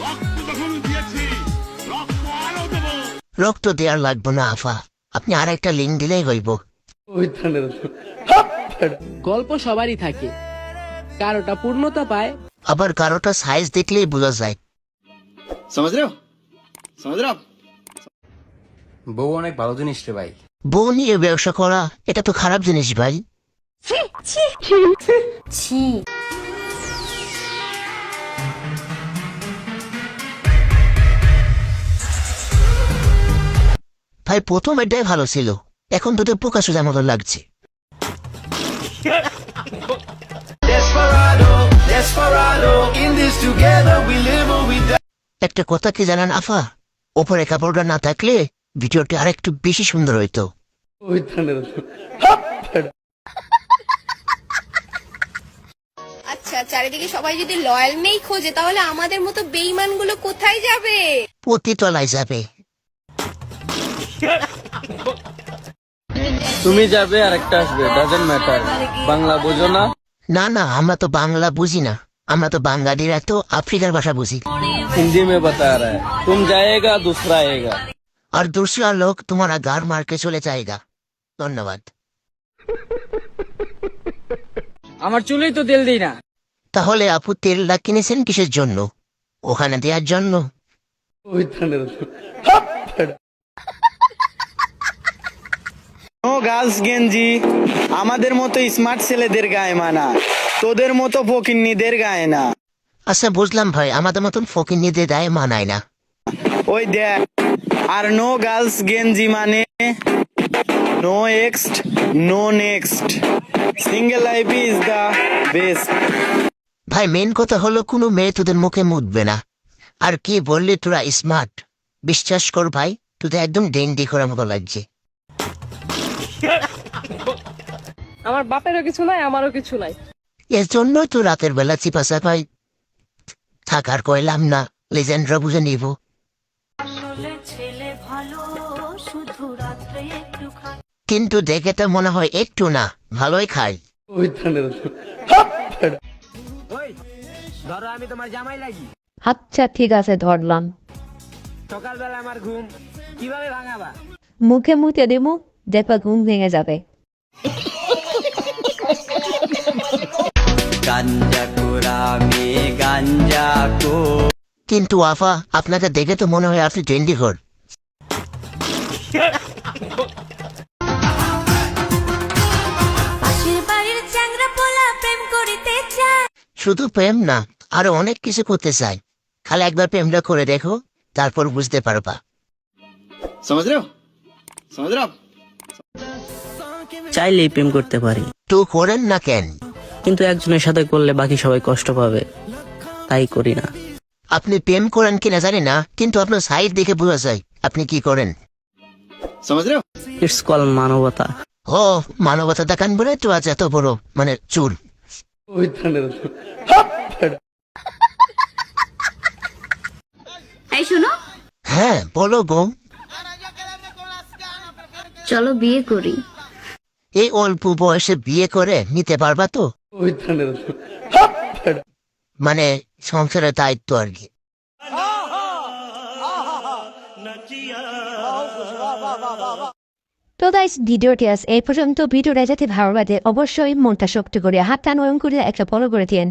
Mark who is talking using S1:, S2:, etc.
S1: রক্ত যখন দিয়েছি
S2: দেওয়ার লাগবে না আফা। আপনি আর একটা লিঙ্ক দিলেই হইব।
S3: গল্প সবারই থাকে। কারোটা পূর্ণতা পায়।
S2: আবার কারোটা সাইজ দেখলেই বোঝা যায়।
S4: সমাজ
S5: বউ অনেক ভালো জিনিস রে ভাই।
S2: বউ নিয়ে ব্যবসা করা এটা তো খারাপ জিনিস ভাই। ছি ছি ছি। ভাই প্রথম এটাই ভালো ছিল। এখন দুটো পোকা সোজা মতো লাগছে। একটা কথা কি জানান আফা? ওপরে কাপড়টা না থাকলে ভিডিওটি আরেকটু বেশি সুন্দর হইতো।
S6: আচ্ছা চারিদিকে সবাই যদি লয়াল মেই খোঁজে তাহলে আমাদের মতো বেইমানগুলো কোথায় যাবে?
S2: পতিতলায় যাবে।
S7: তুমি যাবে আর একটা আসবে ডাজেন্ট ম্যাটার বাংলা বোঝো না
S2: না না আমরা তো বাংলা বুঝি না আমরা তো বাঙালিরা তো আফ্রিকার ভাষা বুঝি
S7: हिंदी में बता रहा है तुम जाएगा दूसरा आएगा
S2: আর दूसरा লোক তোমারা গার মার্কে চলে যায়গা ধন্যবাদ
S3: আমার চুলেই তো তেল দিই না
S2: তাহলে আপু তেলটা কিনেছেন কিসের জন্য ওখানে দেওয়ার জন্য
S4: গার্লস গেঞ্জি আমাদের মতো স্মার্ট ছেলেদের গায়ে মানা তোদের মতো ফকিন্নিদের গায়ে না।
S2: আচ্ছা বুঝলাম ভাই আমাদের মতন ফকির নিতে দেয় মানায় না।
S4: ওই দেখ আর নো গার্লস গেঞ্জি মানে no এক্সট no next single life is the best
S2: ভাই মেন কথা হলো কোনো মেয়ে তোদের মুখে মুদবে না। আর কি বললি তোরা স্মার্ট বিশ্বাস কর ভাই তোদের একদম ডেন্ডি করার মতো লাগছে।
S3: আমার বাপেরও কিছু নাই আমারও কিছু নাই।
S2: এর জন্যই তো রাতের বেলা চিপাসা পাই থাকার কইলাম না লেজেন্ডরা বুঝে নিব। কিন্তু দেখে তো মনে হয় একটু না ভালোই খাই
S7: ধরো আমি তোমার জামাই লাগি।
S8: আচ্ছা ঠিক আছে ধরলাম।
S7: সকালবেলা আমার ঘুম কীভাবে ভাঙাবা?
S8: মুখে মুখে দেবো? দেখবা ঘুম ভেঙে যাবে
S2: কিন্তু আফা আপনাকে দেখে তো মনে হয় আপনি
S6: ট্রেন্ডি চণ্ডীগড়
S2: শুধু প্রেম না আরও অনেক কিছু করতে চাই খালি একবার প্রেমটা করে দেখো তারপর বুঝতে পারবা।
S4: সমাজ রাও।
S9: চাইলেই প্রেম করতে পারি।
S2: তো করেন না কেন?
S9: কিন্তু একজনের সাথে করলে বাকি সবাই কষ্ট পাবে। তাই করি না।
S2: আপনি প্রেম করেন কি না জানি না কিন্তু আপনার সাইড দেখে বোঝা যায় আপনি কি করেন?
S9: ইটস কল মানবতা।
S2: ও মানবতা দেখান বলে তো আজ এত বড় মানে চুল।
S6: এই শোনো।
S2: হ্যাঁ বলো গো
S6: চলো বিয়ে করি।
S2: এই অল্প বয়সে বিয়ে করে নিতে পারবা তো? মানে সংসারের দায়িত্ব আর কি।
S8: তো গাইস ভিডিওটি আস এই পর্যন্ত। ভিডিওটা যাতে ভালো লাগে, অবশ্যই মনটা শক্ত করে হাতটা নয়ন করে একটা ফলো করে দিন